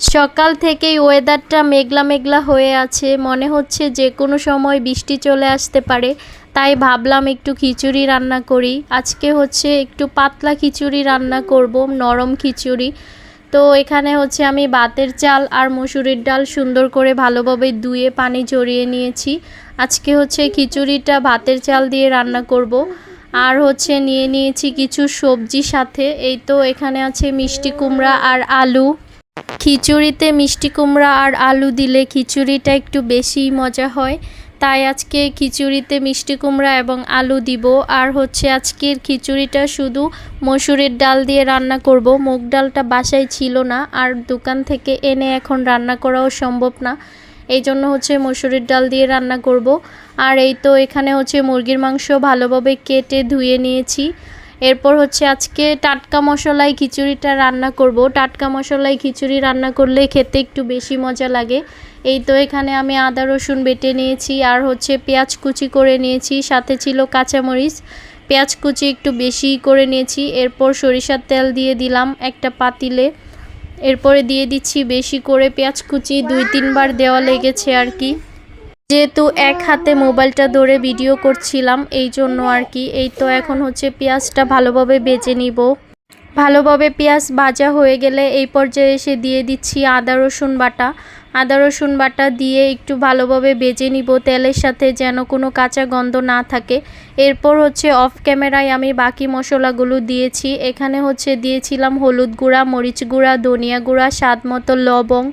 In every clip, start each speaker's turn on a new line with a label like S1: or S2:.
S1: সকাল থেকেই ওয়েদারটা মেঘলা মেঘলা হয়ে আছে। মনে হচ্ছে যে কোনো সময় বৃষ্টি চলে আসতে পারে। তাই ভাবলাম একটু খিচুড়ি রান্না করি। আজকে হচ্ছে একটু পাতলা খিচুড়ি রান্না করব, নরম খিচুড়ি। তো এখানে হচ্ছে আমি বাতের চাল আর মসুরির ডাল সুন্দর করে ভালোভাবে ধুয়ে পানি ঝরিয়ে নিয়েছি। আজকে হচ্ছে খিচুড়িটা ভাতের চাল দিয়ে রান্না করব। আর হচ্ছে নিয়ে নিয়েছি কিছু সবজি সাথে। এই তো এখানে আছে মিষ্টি কুমড়া আর আলু। খিচুড়িতে মিষ্টি কুমড়া আর আলু দিলে খিচুড়িটা একটু বেশি মজা হয়। তাই আজকে খিচুড়িতে মিষ্টি কুমড়া এবং আলু দিব। আর হচ্ছে আজকের খিচুড়িটা শুধু মসুরের ডাল দিয়ে রান্না করব। মুগ ডালটা বাসায় ছিল না আর দোকান থেকে এনে এখন রান্না করাও সম্ভব না। এই জন্য হচ্ছে মসুরের ডাল দিয়ে রান্না করব। আর এই তো এখানে হচ্ছে মুরগির মাংস ভালোভাবে কেটে ধুয়ে নিয়েছি। এরপর হচ্ছে আজকে টাটকা মশলায় খিচুড়িটা রান্না করব। টাটকা মশলায় খিচুড়ি রান্না করলে খেতে একটু বেশি মজা লাগে। এই তো এখানে আমি আদা, রসুন বেটে নিয়েছি আর হচ্ছে পেঁয়াজ কুচি করে নিয়েছি, সাথে ছিল কাঁচামরিচ। পেঁয়াজ কুচি একটু বেশি করে নিয়েছি, এরপর সরিষার তেল দিয়ে দিলাম একটা পাতিলে। এরপরে দিয়ে দিচ্ছি বেশি করে পেঁয়াজ কুচি, দুই তিনবার দেওয়া লেগেছে আর কি। যেহেতু এক হাতে মোবাইলটা ধরে ভিডিও করছিলাম, এই জন্য আর কি। এই তো এখন হচ্ছে পেঁয়াজটা ভালোভাবে বেজে নিব। ভালোভাবে পেঁয়াজ ভাজা হয়ে গেলে এই পর্যায়ে এসে দিয়ে দিচ্ছি আদা রসুন বাটা। আদা, রসুন বাটা দিয়ে একটু ভালোভাবে বেজে নিব। তেলের সাথে যেন কোনো কাঁচা গন্ধ না থাকে। এরপর হচ্ছে অফ ক্যামেরায় আমি বাকি মশলাগুলো দিয়েছি। এখানে হচ্ছে দিয়েছিলাম হলুদ গুঁড়া, মরিচ গুঁড়া, ধনিয়া গুঁড়া, স্বাদ মতো লবং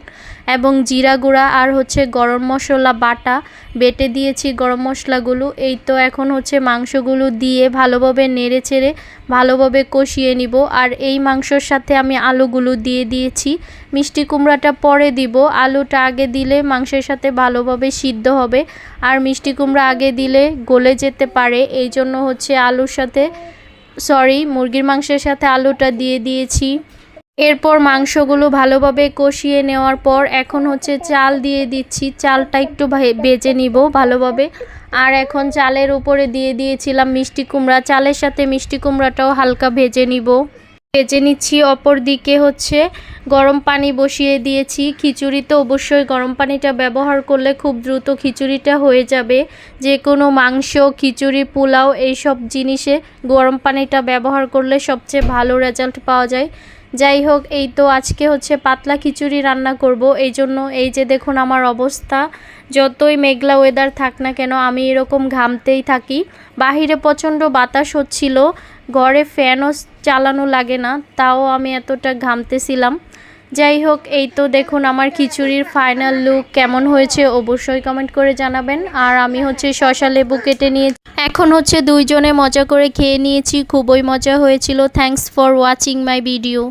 S1: এবং জিরা গুঁড়া আর হচ্ছে গরম মশলা বাটা। বেটে দিয়েছি গরম মশলাগুলো। এই তো এখন হচ্ছে মাংসগুলো দিয়ে ভালোভাবে নেড়ে চেড়ে ভালোভাবে কষিয়ে নিব। আর এই মাংসর সাথে আমি আলুগুলো দিয়ে দিয়েছি। মিষ্টি কুমড়াটা পরে দিব। আলুটা আগে দিলে মাংসের সাথে ভালোভাবে সিদ্ধ হবে। আর মিষ্টি কুমড়া আগে দিলে গলে যেতে পারে। এই জন্য হচ্ছে আলুর সাথে সরি মুরগির মাংসের সাথে আলুটা দিয়ে দিয়েছি। এরপর মাংসগুলো ভালোভাবে কষিয়ে নেওয়ার পর এখন হচ্ছে চাল দিয়ে দিচ্ছি। চালটা একটু বেজে নিব ভালোভাবে। আর এখন চালের উপরে দিয়ে দিয়েছিলাম মিষ্টি কুমড়া। চালের সাথে মিষ্টি কুমড়াটাও হালকা ভেজে নিব। ভেজে নিচ্ছি অপর দিকে হচ্ছে গরম পানি বসিয়ে দিয়েছি। খিচুড়িতে অবশ্যই গরম পানিটা ব্যবহার করলে খুব দ্রুত খিচুড়িটা হয়ে যাবে। যে কোনো মাংস, খিচুড়ি, পোলাও এইসব জিনিসে গরম পানিটা ব্যবহার করলে সবচেয়ে ভালো রেজাল্ট পাওয়া যায়। যাই হোক, এই তো আজকে হচ্ছে পাতলা খিচুড়ি রান্না করব। এই জন্য এই যে দেখুন আমার অবস্থা, যতই মেঘলা ওয়েদার থাক না কেন, আমি এরকম ঘামতেই থাকি। বাহিরে প্রচণ্ড বাতাস হচ্ছিল ঘরে ফ্যানও চালানো লাগে না, তাও আমি এতটা ঘামতেছিলাম। যাই হোক, এই তো দেখুন আমার খিচুড়ির ফাইনাল লুক কেমন হয়েছে, অবশ্যই কমেন্ট করে জানাবেন। আর আমি হচ্ছে শশা লেবু কেটে নিয়ে এখন হচ্ছে দুইজনে মজা করে খেয়ে নিয়েছি, খুবই মজা হয়েছিল। Thanks for watching my video